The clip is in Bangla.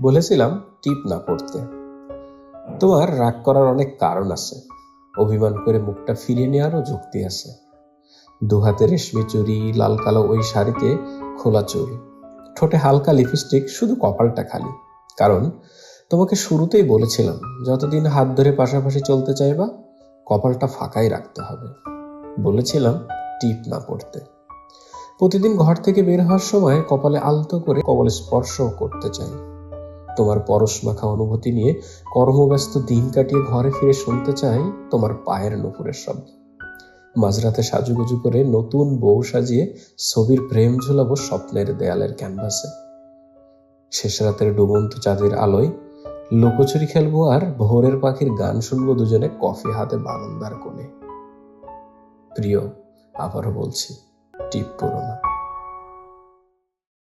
বলেছিলাম টিপ না পড়তে। তোমার রাগ করার অনেক কারণ আছে। অভিমান করে মুখটা ফিরিয়ে নেওয়ারও যুক্তি আছে। দুহাতে রেশমি চুরি লাল কালো ওই শাড়িতে খোলা চুল ঠোঁটে হালকা লিপস্টিক, শুধু কপালটা খালি। কারণ তোমাকে শুরুতেই বলেছিলাম, যতদিন হাত ধরে পাশাপাশি চলতে চাইবা, কপালটা ফাঁকাই রাখতে হবে। বলেছিলাম টিপ না পড়তে। প্রতিদিন ঘর থেকে বের হওয়ার সময় কপালে আলতো করে কপালে স্পর্শও করতে চাই। তোমার পরশ মাখা অনুভূতি নিয়ে কর্মব্যস্ত দিন কাটিয়ে ঘরে ফিরে শুনতে চাই তোমার পায়ের নুপুরের শব্দ। মাঝরাতে সাজুগুজু করে নতুন বউ সাজিয়ে ছবির প্রেম ঝুলাবো স্বপ্নের দেয়ালের ক্যানভাসে। শেষ রাতের ডুবন্ত চাঁদের আলোয় লুকোচুরি খেলব আর ভোরের পাখির গান শুনব দুজনে কফি হাতে বারান্দার কোণে। প্রিয়, আবারও বলছি, টিপ পড়ো না।